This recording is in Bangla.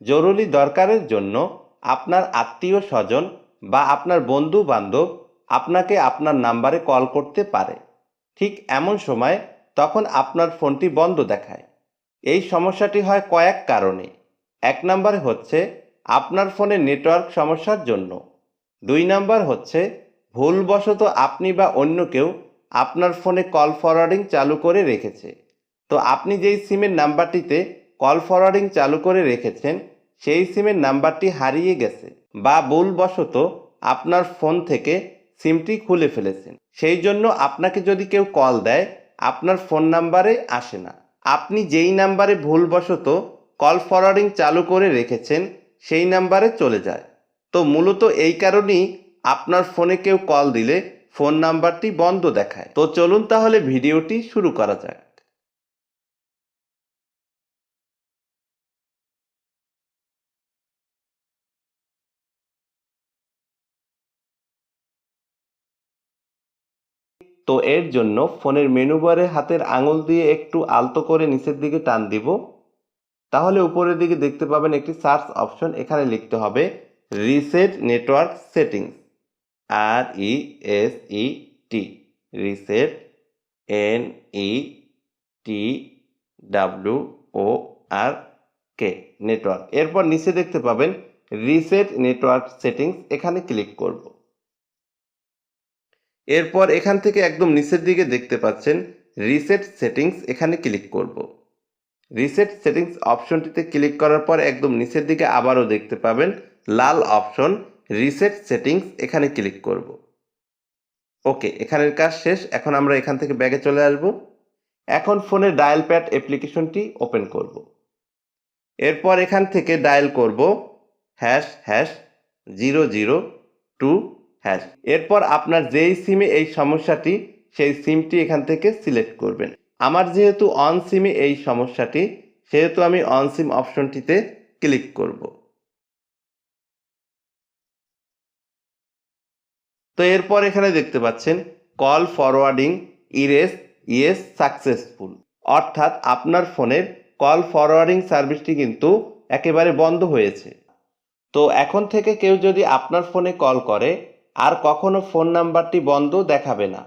জরুরি দরকারের জন্য আপনার আত্মীয় স্বজন বা আপনার বন্ধু বান্ধব আপনাকে আপনার নাম্বারে কল করতে পারে। ঠিক এমন সময় তখন আপনার ফোনটি বন্ধ দেখায়। এই সমস্যাটি হয় কয়েক কারণে। এক নম্বরে হচ্ছে আপনার ফোনে নেটওয়ার্ক সমস্যার জন্য। দুই নাম্বার হচ্ছে ভুলবশত আপনি বা অন্য কেউ আপনার ফোনে কল ফরওয়ার্ডিং চালু করে রেখেছে। তো আপনি যেই সিমের নাম্বারটিতে কল ফরওয়ার্ডিং চালু করে রেখেছেন, সেই সিমের নাম্বারটি হারিয়ে গেছে বা ভুলবশত আপনার ফোন থেকে সিমটি খুলে ফেলেছেন। সেই জন্য আপনাকে যদি কেউ কল দেয়, আপনার ফোন নাম্বারে আসে না। আপনি যেই নাম্বারে ভুলবশত কল ফরওয়ার্ডিং চালু করে রেখেছেন, সেই নাম্বারে চলে যায়। তো মূলত এই কারণেই আপনার ফোনে কেউ কল দিলে ফোন নাম্বারটি বন্ধ দেখায়। তো চলুন তাহলে ভিডিওটি শুরু করা যাক। তো এর জন্য ফোনের মেনু বারে হাতের আঙুল দিয়ে একটু আলতো করে নিচের দিকে টান দিব। তাহলে উপরের দিকে দেখতে পাবেন একটি সার্চ অপশন, এখানে লিখতে হবে রিসেট নেটওয়ার্ক সেটিংস, আর E S E T, reset N E T W O R K, network. এরপর নিচে দেখতে পাবেন রিসেট নেটওয়ার্ক সেটিংস, এখানে ক্লিক করব। এরপর এখান থেকে একদম নিচের দিকে দেখতে পাচ্ছেন রিসেট সেটিংস এখানে ক্লিক করব। রিসেট সেটিংস অপশনটিতে ক্লিক করার পর একদম নিচের দিকে আবারও দেখতে পাবেন লাল অপশন রিসেট সেটিংস এখানে ক্লিক করব। ওকে, এখানের কাজ শেষ। এখন আমরা এখান থেকে ব্যাগে চলে আসব। এখন ফোনে ডায়াল প্যাড অ্যাপ্লিকেশনটি ওপেন করব। এরপর এখান থেকে ডায়াল করব hash hash zero zero two hash এরপর আপনার যেই সিমে এই সমস্যাটি, সেই সিমটি এখান থেকে সিলেক্ট করবেন। আমার যেহেতু অন সিমে এই সমস্যাটি, সেহেতু আমি অন সিম অপশনটিতে ক্লিক করব। তো এরপর এখানে দেখতে পাচ্ছেন call forwarding erase yes successful অর্থাৎ আপনার ফোনের কল ফরওয়ার্ডিং সার্ভিসটি কিন্তু একেবারে বন্ধ হয়েছে। তো এখন থেকে কেউ যদি আপনার ফোনে কল করে আর কখনো ফোন নাম্বারটি বন্ধ দেখাবে না।